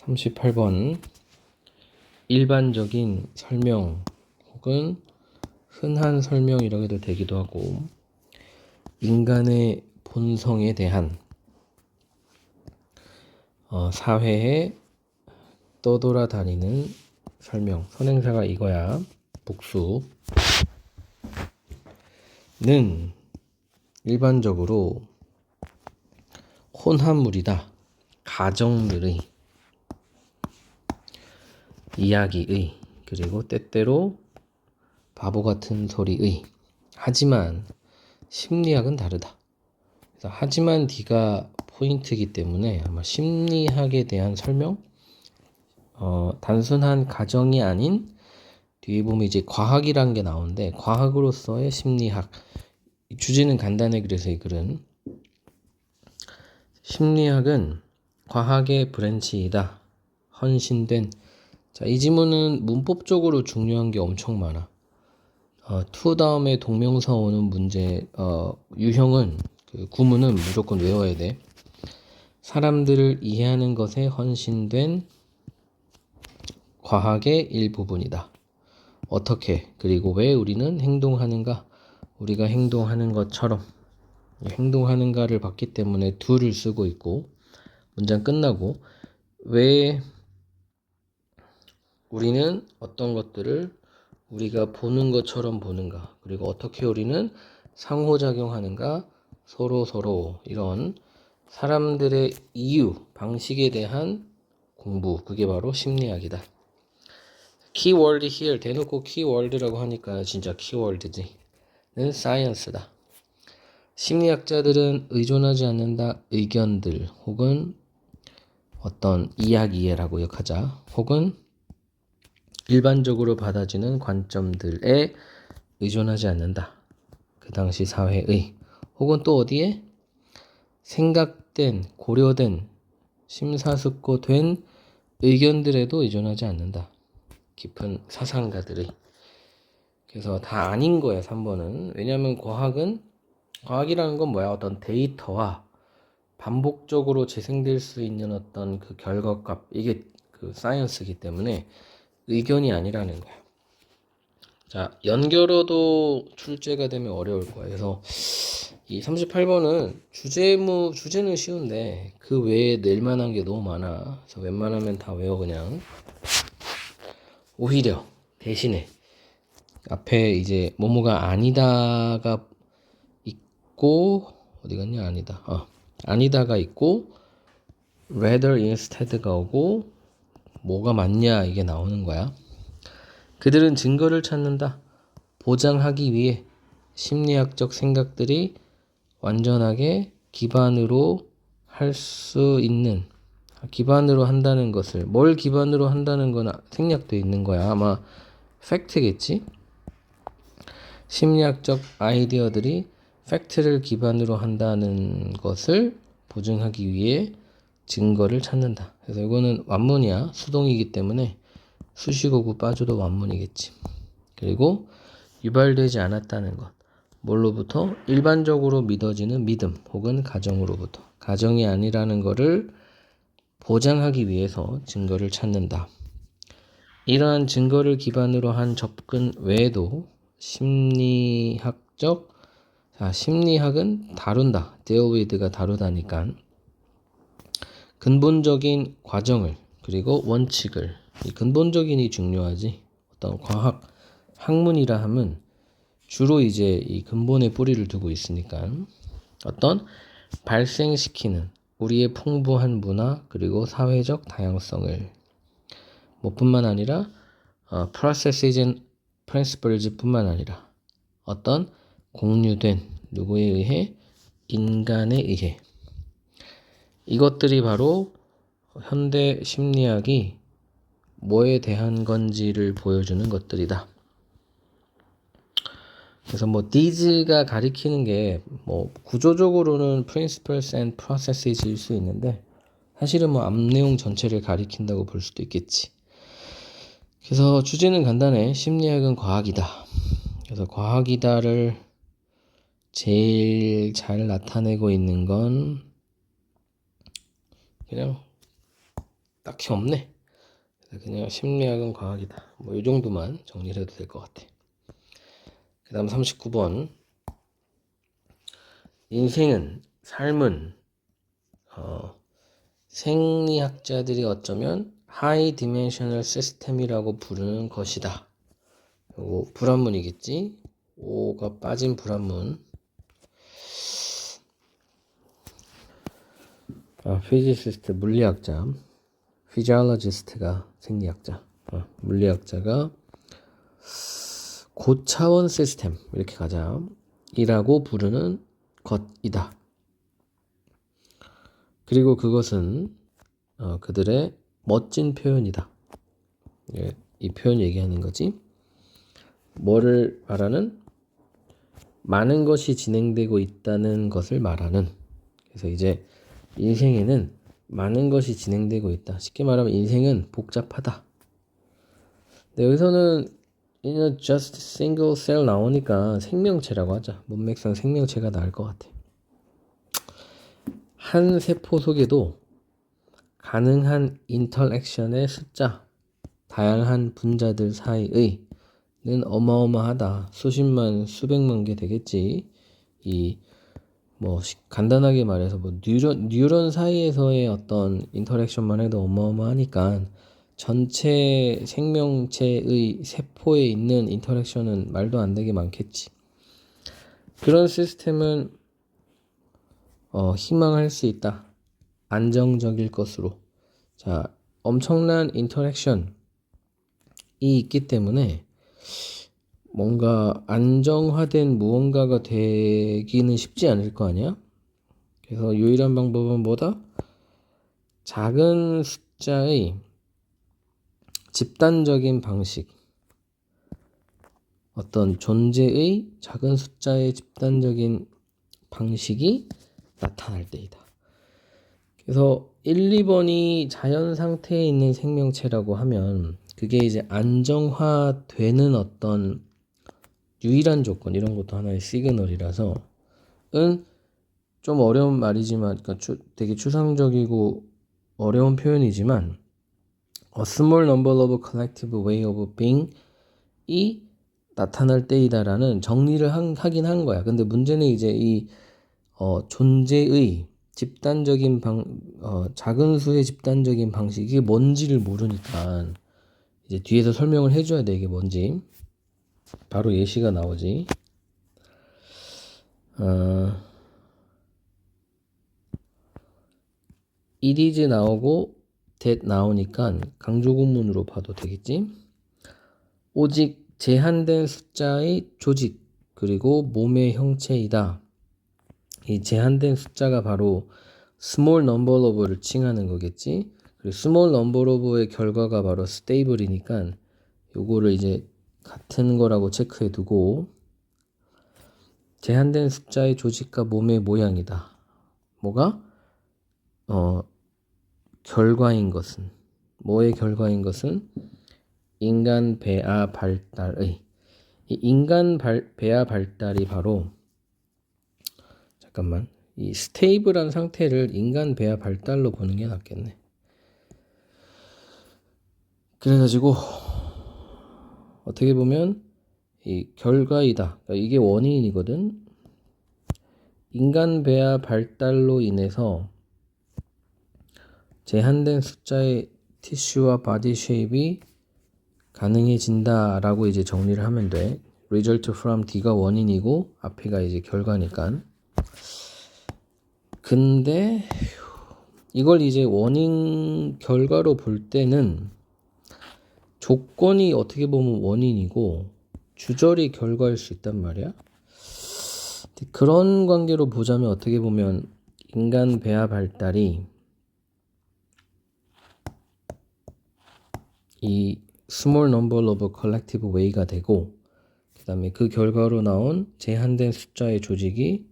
38번 일반적인 설명 혹은 흔한 설명이라고 해도 되기도 하고 인간의 본성에 대한 어, 사회에 떠돌아다니는 설명 선행사가 이거야. 복수 는 일반적으로 혼합물이다. 가정들의 이야기의 그리고 때때로 바보 같은 소리의 하지만 심리학은 다르다. 그래서 하지만 D가 포인트이기 때문에 아마 심리학에 대한 설명 어, 단순한 가정이 아닌 뒤에 보면 이제 과학이라는 게 나오는데 과학으로서의 심리학 이 주제는 간단해 그래서 이 글은 심리학은 과학의 브랜치이다. 헌신된 자, 이 지문은 문법적으로 중요한 게 엄청 많아. 어, to 다음에 동명사 오는 문제, 어, 유형은, 그 구문은 무조건 외워야 돼. 사람들을 이해하는 것에 헌신된 과학의 일부분이다. 어떻게, 그리고 왜 우리는 행동하는가? 우리가 행동하는 것처럼 행동하는가를 봤기 때문에 do를 쓰고 있고, 문장 끝나고, 왜 우리는 어떤 것들을 우리가 보는 것처럼 보는가, 그리고 어떻게 우리는 상호작용하는가, 서로 서로 이런 사람들의 이유, 방식에 대한 공부, 그게 바로 심리학이다. 키워드 here 대놓고 키워드라고 하니까 진짜 키워드지. 는 science다. 심리학자들은 의존하지 않는다 의견들 혹은 어떤 이야기라고 역하자 혹은 일반적으로 받아지는 관점들에 의존하지 않는다. 그 당시 사회의 혹은 또 어디에 생각된 고려된 심사숙고된 의견들에도 의존하지 않는다. 깊은 사상가들의 그래서 다 아닌 거야 3번은 왜냐하면 과학은 과학이라는 건 뭐야 어떤 데이터와 반복적으로 재생될 수 있는 어떤 그 결과값 이게 그 사이언스이기 때문에 의견이 아니라는 거야. 자, 연결어도 출제가 되면 어려울 거야. 그래서 이 38번은 주제무 주제는 쉬운데 그 외에 낼 만한 게 너무 많아. 그래서 웬만하면 다 외워 그냥. 오히려 대신에 앞에 이제 뭐뭐가 아니다가 있고 어디 갔냐 아니다. 어, 아니다가 있고 rather instead가 오고 뭐가 맞냐 이게 나오는 거야. 그들은 증거를 찾는다. 보장하기 위해 심리학적 생각들이 완전하게 기반으로 할 수 있는 기반으로 한다는 것을 뭘 기반으로 한다는 건 생략돼 있는 거야. 아마 팩트겠지. 심리학적 아이디어들이 팩트를 기반으로 한다는 것을 보증하기 위해 증거를 찾는다. 그래서 이거는 완문이야. 수동이기 때문에 수식어구 빠져도 완문이겠지. 그리고 유발되지 않았다는 것. 뭘로부터? 일반적으로 믿어지는 믿음 혹은 가정으로부터. 가정이 아니라는 것을 보장하기 위해서 증거를 찾는다. 이러한 증거를 기반으로 한 접근 외에도 심리학적, 자, 심리학은 다룬다. deal with가 다루다니까. 근본적인 과정을 그리고 원칙을 이 근본적인이 중요하지. 어떤 과학 학문이라 함은 주로 이제 이 근본의 뿌리를 두고 있으니까. 어떤 발생시키는 우리의 풍부한 문화 그리고 사회적 다양성을. 뭐뿐만 아니라 어, processes and principles 뿐만 아니라 어떤 공유된 누구에 의해 인간에 의해 이것들이 바로 현대 심리학이 뭐에 대한 건지를 보여주는 것들이다. 그래서 뭐 these가 가리키는 게 뭐 구조적으로는 principles and processes일 수 있는데 사실은 뭐 앞내용 전체를 가리킨다고 볼 수도 있겠지. 그래서 주제는 간단해. 심리학은 과학이다. 그래서 과학이다를 제일 잘 나타내고 있는 건 그냥 딱히 없네. 그냥 심리학은 과학이다. 뭐 이 정도만 정리를 해도 될 것 같아. 그 다음 39번. 인생은, 삶은, 어, 생리학자들이 어쩌면 하이 디멘셔널 시스템이라고 부르는 것이다. 요거 불합문이겠지? 오가 빠진 불합문. 아, 피지시스트 물리학자. 피지올로지스트가 생리학자. 어, 물리학자가 고차원 시스템 이렇게 가자. 이라고 부르는 것이다. 그리고 그것은 어, 그들의 멋진 표현이다. 예, 이 표현 얘기하는 거지. 뭐를 말하는? 많은 것이 진행되고 있다는 것을 말하는. 그래서 이제 인생에는 많은 것이 진행되고 있다. 쉽게 말하면 인생은 복잡하다. 근데 여기서는 in a just single cell 나오니까 생명체라고 하자. 문맥상 생명체가 나을 것 같아. 한 세포 속에도 가능한 인터랙션의 숫자, 다양한 분자들 사이의 는 어마어마하다. 수십만, 수백만 개 되겠지. 이, 뭐, 간단하게 말해서, 뭐, 뉴런, 뉴런 사이에서의 어떤 인터랙션만 해도 어마어마하니까, 전체 생명체의 세포에 있는 인터랙션은 말도 안 되게 많겠지. 그런 시스템은, 어, 희망할 수 있다. 안정적일 것으로. 자, 엄청난 인터랙션이 있기 때문에, 뭔가 안정화된 무언가가 되기는 쉽지 않을 거 아니야? 그래서 유일한 방법은 뭐다? 작은 숫자의 집단적인 방식, 어떤 존재의 작은 숫자의 집단적인 방식이 나타날 때이다. 그래서 1, 2번이 자연 상태에 있는 생명체라고 하면 그게 이제 안정화되는 어떤 유일한 조건 이런 것도 하나의 시그널이라서 은 좀 어려운 말이지만 그러니까 추, 되게 추상적이고 어려운 표현이지만 a small number of collective way of being 이 나타날 때이다라는 정리를 한, 하긴 한 거야. 근데 문제는 이제 이 어, 존재의 집단적인 방, 어, 작은 수의 집단적인 방식이 뭔지를 모르니까 이제 뒤에서 설명을 해줘야 돼 이게 뭔지. 바로 예시가 나오지. 어, it is 나오고 that 나오니까 강조구문으로 봐도 되겠지. 오직 제한된 숫자의 조직 그리고 몸의 형체이다. 이 제한된 숫자가 바로 small number of를 칭하는 거겠지. 그리고 small number of의 결과가 바로 stable이니까 요거를 이제 같은 거라고 체크해 두고 제한된 숫자의 조직과 몸의 모양이다. 뭐가? 어, 결과인 것은 뭐의 결과인 것은 인간 배아 발달의 이 인간 발, 배아 발달이 바로 잠깐만 이 스테이블한 상태를 인간 배아 발달로 보는 게 낫겠네. 그래가지고 어떻게 보면 이 결과이다. 그러니까 이게 원인이거든. 인간 배아 발달로 인해서 제한된 숫자의 티슈와 바디 쉐입이 가능해진다라고 이제 정리를 하면 돼. result from D가 원인이고 앞에가 이제 결과니까. 근데 이걸 이제 원인 결과로 볼 때는 조건이 어떻게 보면 원인이고 주절이 결과일 수 있단 말이야. 그런 관계로 보자면 어떻게 보면 인간 배아 발달이 이 small number of collective way가 되고 그 다음에 그 결과로 나온 제한된 숫자의 조직이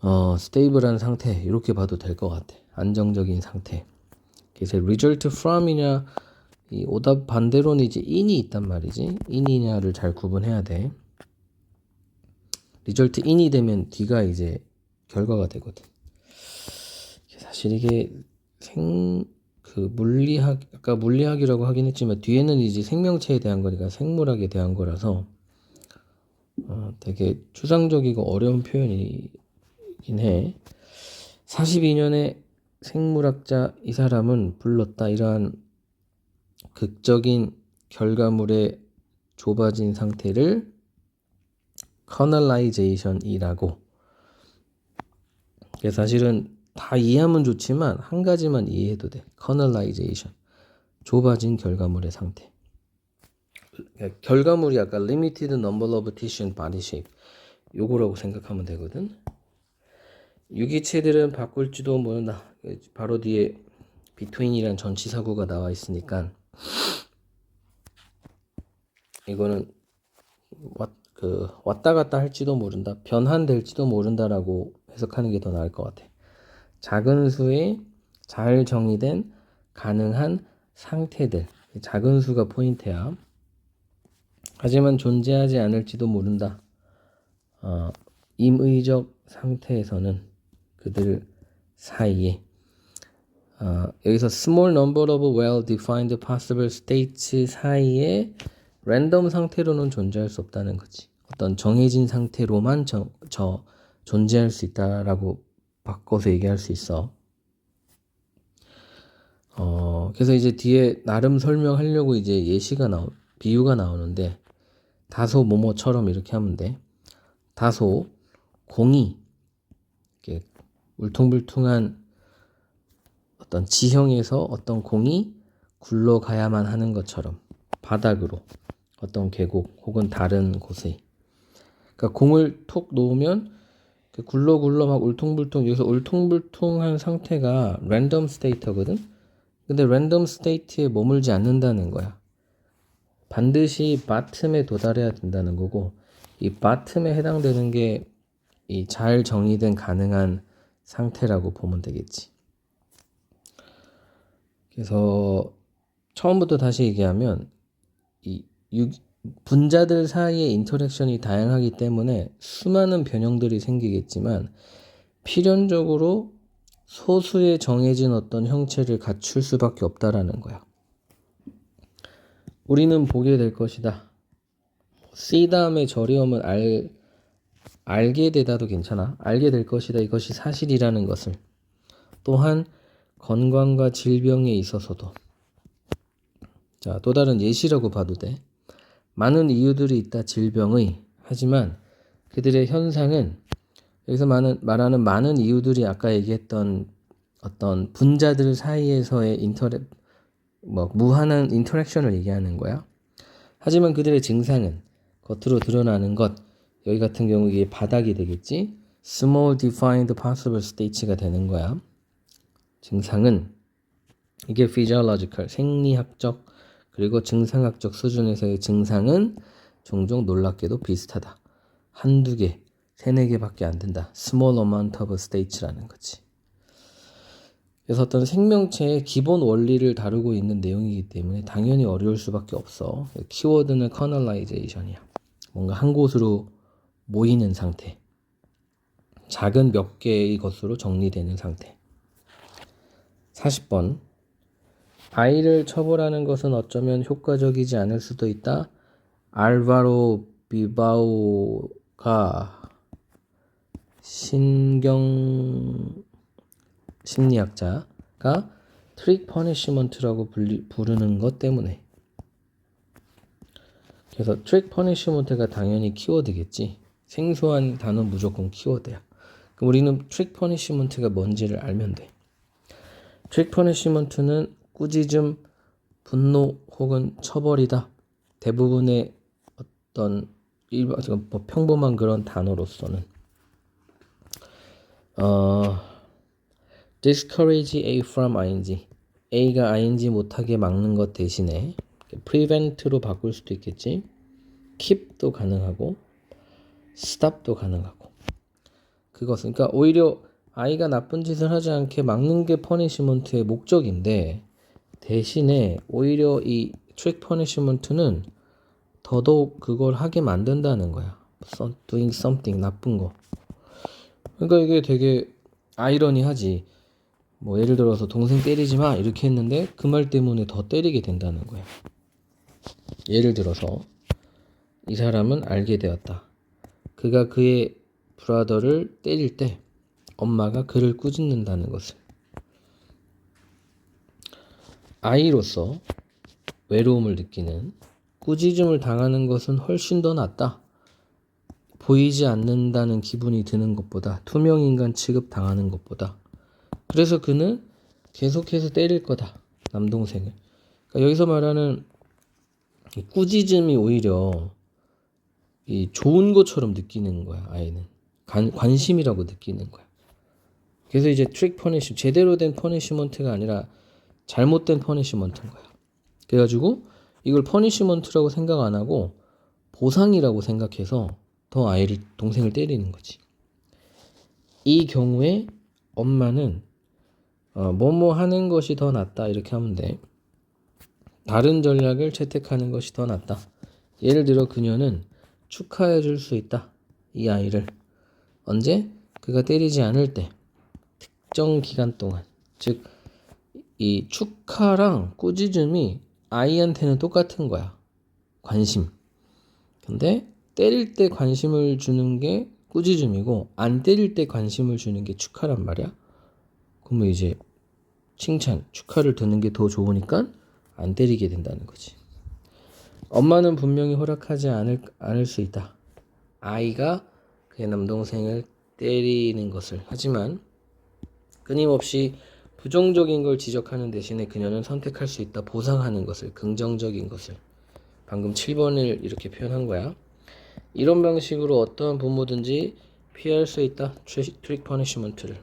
어, 스테이블한 상태 이렇게 봐도 될 것 같아. 안정적인 상태. 그래서 result from이냐 이 오답 반대로는 이제 in이 있단 말이지. in이냐를 잘 구분해야 돼. 리절트 in이 되면 뒤가 이제 결과가 되거든. 사실 이게 생, 그그 물리학 아까 물리학이라고 하긴 했지만 뒤에는 이제 생명체에 대한 거니까 생물학에 대한 거라서 어, 되게 추상적이고 어려운 표현이긴 해. 42년에 생물학자 이 사람은 불렀다 이러한 극적인 결과물의 좁아진 상태를 커널라이제이션이라고. 사실은 다 이해하면 좋지만 한 가지만 이해해도 돼. 커널라이제이션. 좁아진 결과물의 상태. 그러니까 결과물이 아까 number of tissue and body shape 요거라고 생각하면 되거든. 유기체들은 바꿀지도 모른다. 바로 뒤에 between이란 전치사구가 나와 있으니까 이거는 왔, 그 왔다 갔다 할지도 모른다. 변환될지도 모른다라고 해석하는 게 더 나을 것 같아. 작은 수의 잘 정의된 가능한 상태들. 작은 수가 포인트야. 하지만 존재하지 않을지도 모른다. 어, 임의적 상태에서는 그들 사이에 어, 여기서 small number of well-defined possible states 사이에 랜덤 상태로는 존재할 수 없다는 거지. 어떤 정해진 상태로만 저, 저 존재할 수 있다라고 바꿔서 얘기할 수 있어. 어, 그래서 이제 뒤에 나름 설명하려고 이제 예시가 나오, 비유가 나오는데 다소 뭐뭐처럼 이렇게 하면 돼. 다소 공이 이렇게 울퉁불퉁한 어떤 지형에서 어떤 공이 굴러가야만 하는 것처럼 바닥으로 어떤 계곡 혹은 다른 곳에 그러니까 공을 톡 놓으면 그 굴러 굴러 막 울퉁불퉁 여기서 울퉁불퉁한 상태가 랜덤 스테이터거든. 근데 랜덤 스테이트에 머물지 않는다는 거야. 반드시 바텀에 도달해야 된다는 거고 이 바텀에 해당되는 게 이 잘 정의된 가능한 상태라고 보면 되겠지. 그래서 처음부터 다시 얘기하면 이 유, 분자들 사이의 인터랙션이 다양하기 때문에 수많은 변형들이 생기겠지만 필연적으로 소수의 정해진 어떤 형체를 갖출 수밖에 없다라는 거야. 우리는 보게 될 것이다. C 다음에 저리움은 알, 알게 되다도 괜찮아. 알게 될 것이다. 이것이 사실이라는 것을. 또한 건강과 질병에 있어서도. 자, 또 다른 예시라고 봐도 돼. 많은 이유들이 있다. 질병의. 하지만 그들의 현상은 여기서 많은, 말하는 많은 이유들이 아까 얘기했던 어떤 분자들 사이에서의 인터랙, 뭐, 무한한 인터랙션을 얘기하는 거야. 하지만 그들의 증상은 겉으로 드러나는 것, 여기 같은 경우 이게 바닥이 되겠지? small defined possible states가 되는 거야. 증상은 이게 physiological, 생리학적, 그리고 증상학적 수준에서의 증상은 종종 놀랍게도 비슷하다. 한두 개, 세네 개밖에 안 된다. small amount of states라는 거지. 그래서 어떤 생명체의 기본 원리를 다루고 있는 내용이기 때문에 당연히 어려울 수밖에 없어. 키워드는 커널라이제이션이야. 뭔가 한 곳으로 모이는 상태. 작은 몇 개의 것으로 정리되는 상태. 40번. 아이를 처벌하는 것은 어쩌면 효과적이지 않을 수도 있다. 알바로 비바오가 신경 심리학자가 트릭 퍼니시먼트라고 부르는 것 때문에 그래서 트릭 퍼니시먼트가 당연히 키워드겠지 생소한 단어 무조건 키워드야 그럼 우리는 트릭 퍼니시먼트가 뭔지를 알면 돼 트릭 퍼니시먼트는 꾸짖음, 분노 혹은 처벌이다 대부분의 어떤 일반 뭐 평범한 그런 단어로서는 어 discourage A from ing. A가 ing 못하게 막는 것 대신에 prevent로 바꿀 수도 있겠지. keep도 가능하고 stop도 가능하고. 그것은 그러니까 오히려 아이가 나쁜 짓을 하지 않게 막는 게 퍼니시먼트의 목적인데 대신에 오히려 이 트릭 퍼니시먼트는 더더욱 그걸 하게 만든다는 거야. doing something 나쁜 거. 그러니까 이게 되게 아이러니하지. 뭐 예를 들어서 동생 때리지 마 이렇게 했는데 그 말 때문에 더 때리게 된다는 거야. 예를 들어서 이 사람은 알게 되었다. 그가 그의 브라더를 때릴 때 엄마가 그를 꾸짖는다는 것을. 아이로서 외로움을 느끼는 꾸짖음을 당하는 것은 훨씬 더 낫다. 보이지 않는다는 기분이 드는 것보다 투명 인간 취급 당하는 것보다 그래서 그는 계속해서 때릴 거다 남동생을 그러니까 여기서 말하는 이 꾸짖음이 오히려 이 좋은 것처럼 느끼는 거야 아이는 관, 관심이라고 느끼는 거야 그래서 이제 트릭 퍼니시 제대로 된 퍼니시먼트가 아니라 잘못된 퍼니시먼트인 거야 그래가지고 이걸 퍼니시먼트라고 생각 안 하고 보상이라고 생각해서 더 아이를 동생을 때리는 거지. 이 경우에 엄마는 어, 뭐뭐 하는 것이 더 낫다 이렇게 하면 돼. 다른 전략을 채택하는 것이 더 낫다. 예를 들어 그녀는 축하해 줄 수 있다. 이 아이를 언제 그가 때리지 않을 때 특정 기간 동안 즉 이 축하랑 꾸짖음이 아이한테는 똑같은 거야. 관심. 근데 때릴 때 관심을 주는 게 꾸짖음이고 안 때릴 때 관심을 주는 게 축하란 말이야. 그러면 이제 칭찬, 축하를 듣는 게 더 좋으니까 안 때리게 된다는 거지. 엄마는 분명히 허락하지 않을, 않을 수 있다. 아이가 그의 남동생을 때리는 것을 하지만 끊임없이 부정적인 걸 지적하는 대신에 그녀는 선택할 수 있다. 보상하는 것을, 긍정적인 것을. 방금 7번을 이렇게 표현한 거야. 이런 방식으로 어떠한 부모든지 피할 수 있다. 트릭 퍼니시먼트를.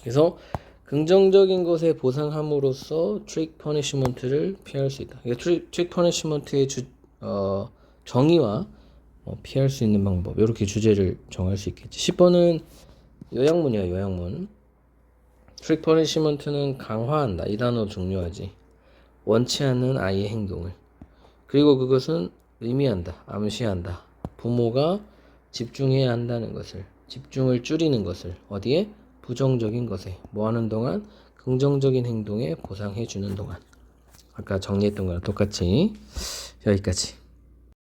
그래서 긍정적인 것에 보상함으로써 트릭 퍼니시먼트를 피할 수 있다. 그러니까 트릭, 퍼니시먼트의 주, 어, 정의와 어, 피할 수 있는 방법 이렇게 주제를 정할 수 있겠지. 10번은 요약문이야 요약문. 트릭 퍼니시먼트는 강화한다. 이 단어 중요하지. 원치 않는 아이의 행동을. 그리고 그것은 의미한다. 암시한다. 부모가 집중해야 한다는 것을. 집중을 줄이는 것을. 어디에? 부정적인 것에. 뭐 하는 동안? 긍정적인 행동에 보상해 주는 동안. 아까 정리했던 거랑 똑같이 여기까지.